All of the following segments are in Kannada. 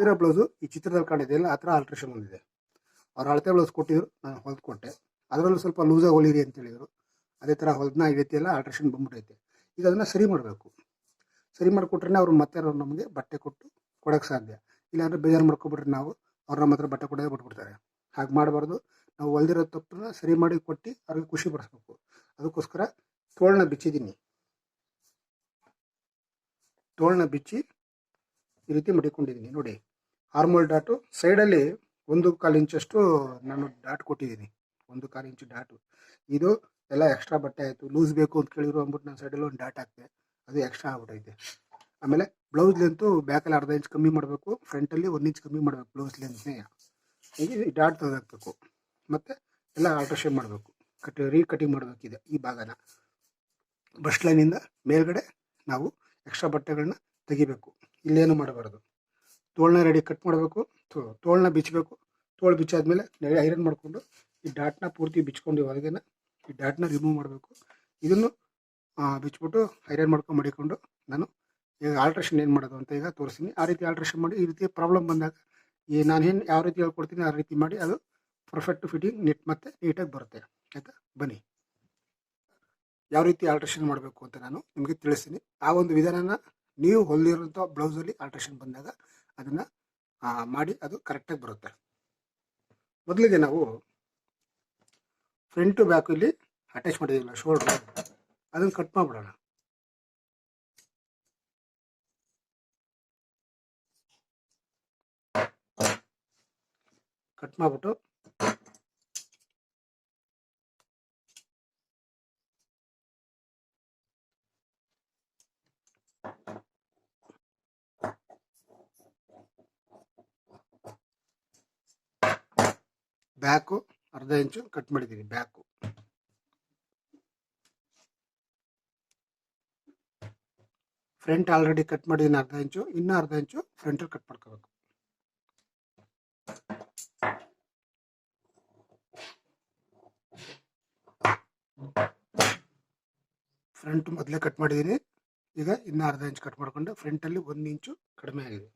ಹೊಲಿದಿರೋ ಬ್ಲೌಸು ಈ ಚಿತ್ರದಲ್ಲಿ ಕಾಣಿದೆಯಲ್ಲ ಆ ಥರ ಆಲ್ಟ್ರೇಷನ್ ಬಂದಿದೆ. ಅವ್ರು ಅಳತೆ ಬ್ಲೌಸ್ ಕೊಟ್ಟಿದ್ರು, ನಾನು ಹೊಲ್ದು ಕೊಟ್ಟೆ ಅದರಲ್ಲೂ ಸ್ವಲ್ಪ ಲೂಸಾಗಿ ಹೊಲಿರಿ ಅಂತ ಹೇಳಿದರು. ಅದೇ ಥರ ಹೊಲ್ದನ್ನ ಎಲ್ಲ ಆಲ್ಟ್ರೇಷನ್ ಬಂದ್ಬಿಟ್ಟೈತೆ ಈಗ ಅದನ್ನು ಸರಿ ಮಾಡಬೇಕು. ಸರಿ ಮಾಡಿಕೊಟ್ರೆ ಅವ್ರು ಮತ್ತೆ ಅವ್ರು ನಮಗೆ ಬಟ್ಟೆ ಕೊಟ್ಟು ಕೊಡೋಕ್ಕೆ ಸಾಧ್ಯ. ಇಲ್ಲಾಂದರೆ ಬೇಜಾರು ಮಾಡ್ಕೊಬಿಟ್ರೆ ನಾವು ಅವ್ರು ನಮ್ಮ ಹತ್ರ ಬಟ್ಟೆ ಕೊಡೋದೇ ಬಿಟ್ಬಿಡ್ತಾರೆ. ಹಾಗೆ ಮಾಡಬಾರ್ದು. ನಾವು ಹೊಲ್ದಿರೋ ತಪ್ಪನ್ನ ಸರಿ ಮಾಡಿ ಕೊಟ್ಟು ಅವ್ರಿಗೆ ಖುಷಿ ಪಡಿಸ್ಬೇಕು. ಅದಕ್ಕೋಸ್ಕರ ತೋಳನ್ನ ಬಿಚ್ಚಿದ್ದೀನಿ. ತೋಳನ್ನ ಬಿಚ್ಚಿ ಈ ರೀತಿ ಮಡಿಕೊಂಡಿದ್ದೀನಿ. ನೋಡಿ. ಆರ್ಮೋಲ್ ಡಾಟು. ಸೈಡಲ್ಲಿ ಒಂದು ಕಾಲು ಇಂಚಷ್ಟು ನಾನು ಡಾಟ್ ಕೊಟ್ಟಿದ್ದೀನಿ. ಒಂದು ಕಾಲು ಇಂಚು ಡಾಟು. ಇದು ಎಲ್ಲ ಎಕ್ಸ್ಟ್ರಾ ಬಟ್ಟೆ ಆಯಿತು. ಲೂಸ್ ಬೇಕು ಅಂತ ಕೇಳಿದ್ರು ಅಂದ್ಬಿಟ್ಟು ನಾನು ಸೈಡಲ್ಲಿ ಒಂದು ಡಾಟ್ ಹಾಕಿದೆ. ಅದು ಎಕ್ಸ್ಟ್ರಾ ಆಗ್ಬಿಟ್ಟೈತೆ ಆಮೇಲೆ ಬ್ಲೌಸ್ ಲೆಂತು ಬ್ಯಾಕಲ್ಲಿ ಅರ್ಧ ಇಂಚ್ ಕಮ್ಮಿ ಮಾಡಬೇಕು. ಫ್ರಂಟಲ್ಲಿ ಒಂದು ಇಂಚ್ ಕಮ್ಮಿ ಮಾಡಬೇಕು ಬ್ಲೌಸ್ ಲೆಂತ್ನೇ ಹೀಗೆ ಡಾಟ್ ತೆಗೆದಾಕಬೇಕು. ಮತ್ತು ಎಲ್ಲ ಆಲ್ಟ್ರೇಷನ್ ಮಾಡಬೇಕು. ಕಟ್ ರೀ ಕಟಿಂಗ್ ಮಾಡಬೇಕಿದೆ ಈ ಭಾಗನ. ಬಸ್ಟ್ ಲೈನಿಂದ ಮೇಲ್ಗಡೆ ನಾವು ಎಕ್ಸ್ಟ್ರಾ ಬಟ್ಟೆಗಳನ್ನ ತೆಗಿಬೇಕು. ಇಲ್ಲೇನು ಮಾಡಬಾರ್ದು. ತೋಳನ್ನ ರೆಡಿ ಕಟ್ ಮಾಡಬೇಕು. ತೋಳನ್ನ ಬಿಚ್ಚಬೇಕು ತೋಳು ಬಿಚ್ಚಾದ್ಮೇಲೆ ಐರನ್ ಮಾಡಿಕೊಂಡು ಈ ಡಾಟ್ನ ಪೂರ್ತಿ ಬಿಚ್ಕೊಂಡು ಹೊರಗಿನ ಈ ಡಾಟ್ನ ರಿಮೂವ್ ಮಾಡಬೇಕು. ಇದನ್ನು ಬಿಚ್ಚಿಬಿಟ್ಟು ಐರನ್ ಮಾಡ್ಕೊಂಡು ಮಡಿಕೊಂಡು ನಾನು ಈಗ ಆಲ್ಟ್ರೇಷನ್ ಏನು ಮಾಡೋದು ಅಂತ ಈಗ ತೋರಿಸ್ತೀನಿ. ಆ ರೀತಿ ಆಲ್ಟ್ರೇಷನ್ ಮಾಡಿ ಈ ರೀತಿ ಪ್ರಾಬ್ಲಮ್ ಬಂದಾಗ ಈ ನಾನು ಏನು ಯಾವ ರೀತಿ ಹೇಳ್ಕೊಡ್ತೀನಿ ಆ ರೀತಿ ಮಾಡಿ ಅದು ಪರ್ಫೆಕ್ಟ್ ಫಿಟ್ಟಿಂಗ್ ನೀಟ್ ಮತ್ತೆ ನೀಟಾಗಿ ಬರುತ್ತೆ. ಆಯಿತಾ? ಬನ್ನಿ. ಯಾವ ರೀತಿ ಆಲ್ಟ್ರೇಷನ್ ಮಾಡಬೇಕು ಅಂತ ನಾನು ನಿಮಗೆ ತಿಳಿಸ್ತೀನಿ. ಆ ಒಂದು ವಿಧಾನನ ನೀವು ಹೊಲಿದಿರೋಂಥ ಬ್ಲೌಸಲ್ಲಿ ಆಲ್ಟ್ರೇಷನ್ ಬಂದಾಗ ಅದನ್ನು ಮಾಡಿ ಅದು ಕರೆಕ್ಟಾಗಿ ಬರುತ್ತೆ. ಮೊದಲಿಗೆ ನಾವು ಫ್ರಂಟು ಬ್ಯಾಕು ಇಲ್ಲಿ ಅಟ್ಯಾಚ್ ಮಾಡಿದ್ದೀವಲ್ಲ ಶೋಲ್ಡ್ರು ಅದನ್ನು ಕಟ್ ಮಾಡಿಬಿಡೋಣ. ಕಟ್ ಮಾಡಿಬಿಟ್ಟು ಬ್ಯಾಕು, ಅರ್ಧ ಇಂಚು ಕಟ್ ಮಾಡಿದ್ದೀನಿ ಬ್ಯಾಕು. ಫ್ರಂಟ್ ಆಲ್ರೆಡಿ ಕಟ್ ಮಾಡಿದ್ದೀನಿ ಅರ್ಧ ಇಂಚು, ಇನ್ನೂ ಅರ್ಧ ಇಂಚು ಫ್ರಂಟಲ್ಲಿ ಕಟ್ ಮಾಡ್ಕೋಬೇಕು. ಫ್ರಂಟ್ ಮೊದಲೇ ಕಟ್ ಮಾಡಿದ್ದೀನಿ ಈಗ ಇನ್ನೂ ಅರ್ಧ ಇಂಚು ಕಟ್ ಮಾಡ್ಕೊಂಡು ಫ್ರಂಟಲ್ಲಿ ಒಂದು ಇಂಚು ಕಡಿಮೆ ಆಗಿದೆ.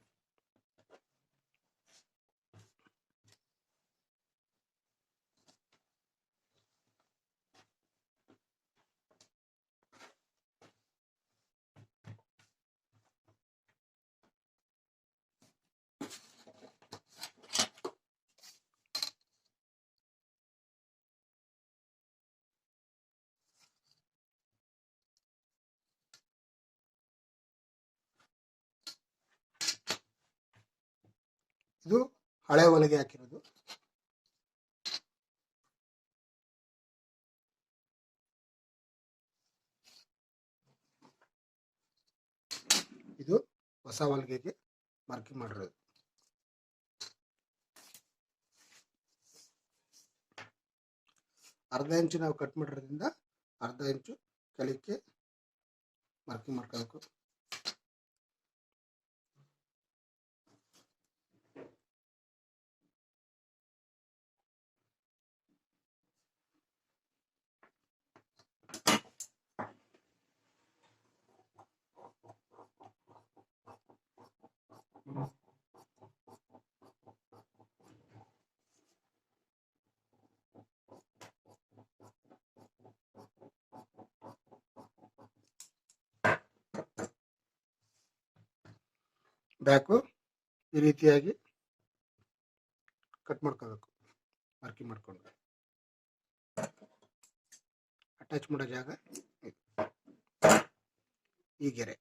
ಇದು ಹಳೆ ಹೊಲಿಗೆ ಹಾಕಿರೋದು. ಇದು ಹೊಸ ಹೊಲಿಗೆಗೆ ಮಾರ್ಕಿಂಗ್ ಮಾಡಿರೋದು. ಅರ್ಧ ಇಂಚು ನಾವು ಕಟ್ ಮಾಡಿರೋದ್ರಿಂದ ಅರ್ಧ ಇಂಚು ಕಲಿಕೆ ಮಾರ್ಕಿಂಗ್ ಮಾಡ್ಕೋಬೇಕು. ಬ್ಯಾಕು ಈ ರೀತಿಯಾಗಿ ಕಟ್ ಮಾಡ್ಕೋಬೇಕು. ಮಾರ್ಕಿಂಗ್ ಮಾಡ್ಕೊಂಡು. ಅಟ್ಯಾಚ್ ಮಾಡೋ ಜಾಗ ಈ ಗೆರೆ.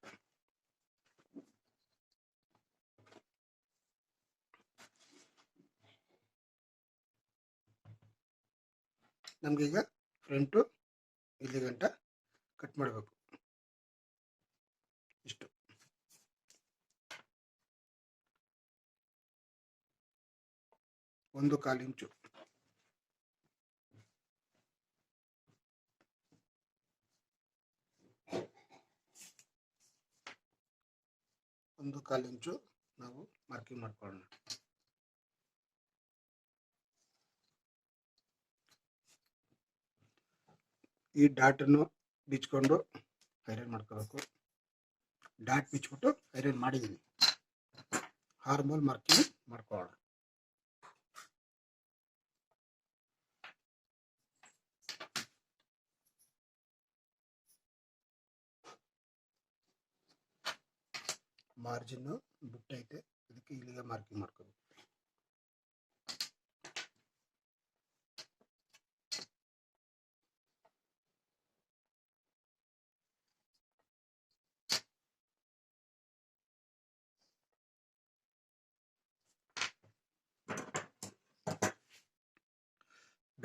ನಮಗೀಗ ಫ್ರಂಟು ಇಲ್ಲಿ ಗಂಟ ಕಟ್ ಮಾಡಬೇಕು. ಇಷ್ಟು. ಒಂದು ಕಾಲು ಇಂಚು ಒಂದು ಕಾಲು ಇಂಚು ನಾವು ಮಾರ್ಕಿಂಗ್ ಮಾಡ್ಕೊಳ್ಳೋಣ ಈ ಡಾಟನ್ನು ಬಿಚ್ಕೊಂಡು ಐರನ್ ಮಾಡ್ಕೋಬೇಕು ಡಾಟ್ ಬಿಚ್ಬಿಟ್ಟು ಐರನ್ ಮಾಡಿದ್ದೀನಿ ಹಾರ್ಮೋಲ್ ಮಾರ್ಕಿಂಗ್ ಮಾಡ್ಕೊಳ್ಳೋಣ ಮಾರ್ಜಿನ್ ಬಿಟ್ಟೈತೆ ಅದಕ್ಕೆ ಇಲ್ಲಿಗೆ ಮಾರ್ಕಿಂಗ್ ಮಾಡ್ಕೋಬೇಕು.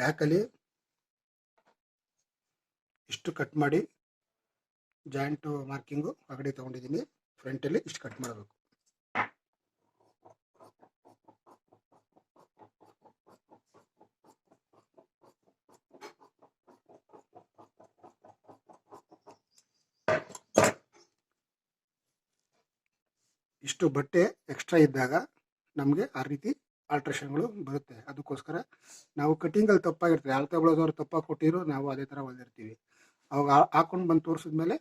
ಬ್ಯಾಕಲ್ಲಿ ಇಷ್ಟು ಕಟ್ ಮಾಡಿ ಜಾಯಿಂಟ್ ಮಾರ್ಕಿಂಗು ಅಗಡಿ ತೊಗೊಂಡಿದ್ದೀನಿ. ಫ್ರಂಟಲ್ಲಿ ಇಷ್ಟು ಕಟ್ ಮಾಡಬೇಕು. ಇಷ್ಟು ಬಟ್ಟೆ ಎಕ್ಸ್ಟ್ರಾ ಇದ್ದಾಗ ನಮಗೆ ಆ ರೀತಿ ಆಲ್ಟ್ರೇಷನ್ಗಳು ಬರುತ್ತೆ. ಅದಕ್ಕೋಸ್ಕರ ನಾವು ಕಟಿಂಗಲ್ಲಿ ತಪ್ಪಾಗಿರ್ತದೆ ಅಳತೆ ಬಳದವ್ರು ತಪ್ಪಾಗಿ ಕೊಟ್ಟಿರೋ ನಾವು ಅದೇ ಥರ ಹೊಲಿದಿರ್ತೀವಿ. ಅವಾಗ ಹಾಕೊಂಡು ಬಂದು ತೋರಿಸಿದ್ಮೇಲೆ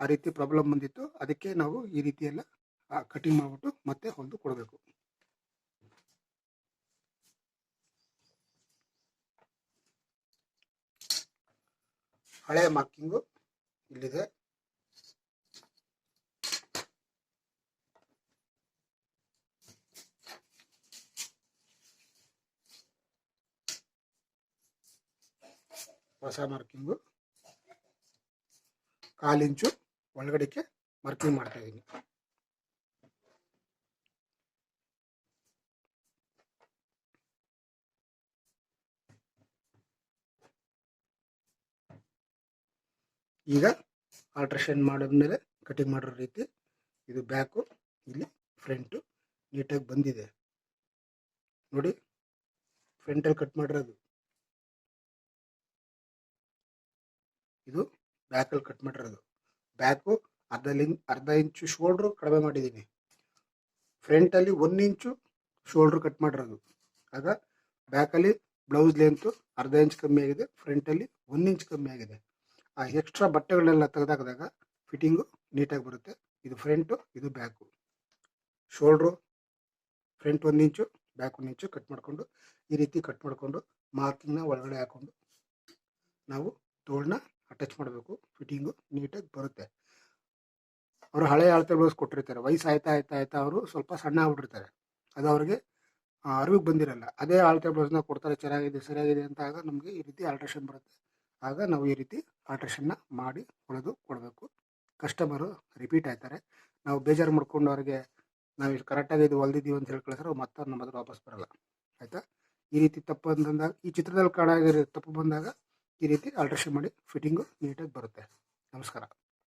ಆ ರೀತಿ ಪ್ರಾಬ್ಲಮ್ ಬಂದಿತ್ತು. ಅದಕ್ಕೆ ನಾವು ಈ ರೀತಿ ಕಟಿಂಗ್ ಮಾಡಿಬಿಟ್ಟು ಮತ್ತೆ ಹೊಲಿದು ಕೊಡಬೇಕು. ಹಳೆಯ ಮಾರ್ಕಿಂಗು ಇಲ್ಲಿದೆ. ಹೊಸ ಮಾರ್ಕಿಂಗು ಕಾಲಿಂಚು ಒಳಗಡೆಗೆ ಮಾರ್ಕಿಂಗ್ ಮಾಡ್ತಾ ಇದ್ದೀನಿ ಈಗ ಆಲ್ಟ್ರೇಷನ್ ಮಾಡಿದ್ಮೇಲೆ ಕಟಿಂಗ್ ಮಾಡಿರೋ ರೀತಿ ಇದು ಬ್ಯಾಕು ಇಲ್ಲಿ ಫ್ರಂಟು ನೀಟಾಗಿ ಬಂದಿದೆ. ನೋಡಿ ಫ್ರಂಟಲ್ಲಿ ಕಟ್ ಮಾಡಿರೋದು. ಇದು ಬ್ಯಾಕಲ್ಲಿ ಕಟ್ ಮಾಡಿರೋದು. ಬ್ಯಾಕು ಅರ್ಧ ಅರ್ಧ ಇಂಚು ಶೋಲ್ಡ್ರು ಕಡಿಮೆ ಮಾಡಿದ್ದೀನಿ ಫ್ರಂಟಲ್ಲಿ ಒಂದು ಇಂಚು ಶೋಲ್ಡ್ರು ಕಟ್ ಮಾಡಿರೋದು. ಆಗ ಬ್ಯಾಕಲ್ಲಿ ಬ್ಲೌಸ್ ಲೆಂತು ಅರ್ಧ ಇಂಚ್ ಕಮ್ಮಿ ಆಗಿದೆ ಫ್ರಂಟಲ್ಲಿ ಒಂದು ಇಂಚ್ ಕಮ್ಮಿ ಆಗಿದೆ. ಆ ಎಕ್ಸ್ಟ್ರಾ ಬಟ್ಟೆಗಳನ್ನೆಲ್ಲ ತೆಗೆದಾಕಿದಾಗ ಫಿಟ್ಟಿಂಗು ನೀಟಾಗಿ ಬರುತ್ತೆ. ಇದು ಫ್ರಂಟು ಇದು ಬ್ಯಾಕು ಶೋಲ್ಡ್ರು ಫ್ರಂಟ್ ಒಂದು ಇಂಚು ಬ್ಯಾಕ್ ಒಂದು ಇಂಚು ಕಟ್ ಮಾಡಿಕೊಂಡು ಈ ರೀತಿ ಕಟ್ ಮಾಡಿಕೊಂಡು ಮಾರ್ಕಿಂಗ್ನ ಒಳಗಡೆ ಹಾಕ್ಕೊಂಡು ನಾವು ತೋಳನ್ನ ಅಟ್ಯಾಚ್ ಮಾಡಬೇಕು. ಫಿಟ್ಟಿಂಗು ನೀಟಾಗಿ ಬರುತ್ತೆ. ಅವರು ಹಳೆ ಅಳತೆ ಬ್ಲೌಸ್ ಕೊಟ್ಟಿರ್ತಾರೆ. ವಯಸ್ಸು ಆಯ್ತಾ ಆಯ್ತಾ ಆಯ್ತಾ ಅವರು ಸ್ವಲ್ಪ ಸಣ್ಣ ಆಗ್ಬಿಟ್ಟಿರ್ತಾರೆ. ಅದು ಅವ್ರಿಗೆ ಅರಿವಿಗೆ ಬಂದಿರಲ್ಲ. ಅದೇ ಅಳತೆ ಬ್ಲೌಸ್ನ ಕೊಡ್ತಾರೆ, ಚೆನ್ನಾಗಿದೆ, ಸರಿಯಾಗಿದೆ ಅಂತ ಆಗ ನಮಗೆ ಈ ರೀತಿ ಆಲ್ಟ್ರೇಷನ್ ಬರುತ್ತೆ. ಆಗ ನಾವು ಈ ರೀತಿ ಆಲ್ಟ್ರೇಷನ್ನ ಮಾಡಿ ಹೊಳೆದು ಕೊಡಬೇಕು. ಕಸ್ಟಮರು ರಿಪೀಟ್ ಆಯ್ತಾರೆ. ನಾವು ಬೇಜಾರು ಮಾಡ್ಕೊಂಡು ಅವ್ರಿಗೆ ನಾವು ಇಷ್ಟು ಕರೆಕ್ಟಾಗಿ ಇದು ಹೊಲ್ದಿದ್ದೀವಿ ಅಂತ ಹೇಳಿ ಕಳಿಸ್ರೆ ಮತ್ತೆ ನಮ್ಮ ಹತ್ರ ವಾಪಸ್ ಬರಲ್ಲ. ಆಯಿತಾ? ಈ ರೀತಿ ತಪ್ಪು ಅಂತಂದಾಗ ಈ ಚಿತ್ರದಲ್ಲಿ ಕಾಣಾಗಿರೋ ತಪ್ಪು ಬಂದಾಗ ಈ ರೀತಿ ಆಲ್ಟ್ರೇಷನ್ ಮಾಡಿ ಫಿಟ್ಟಿಂಗು ನೀಟಾಗಿ ಬರುತ್ತೆ. ನಮಸ್ಕಾರ.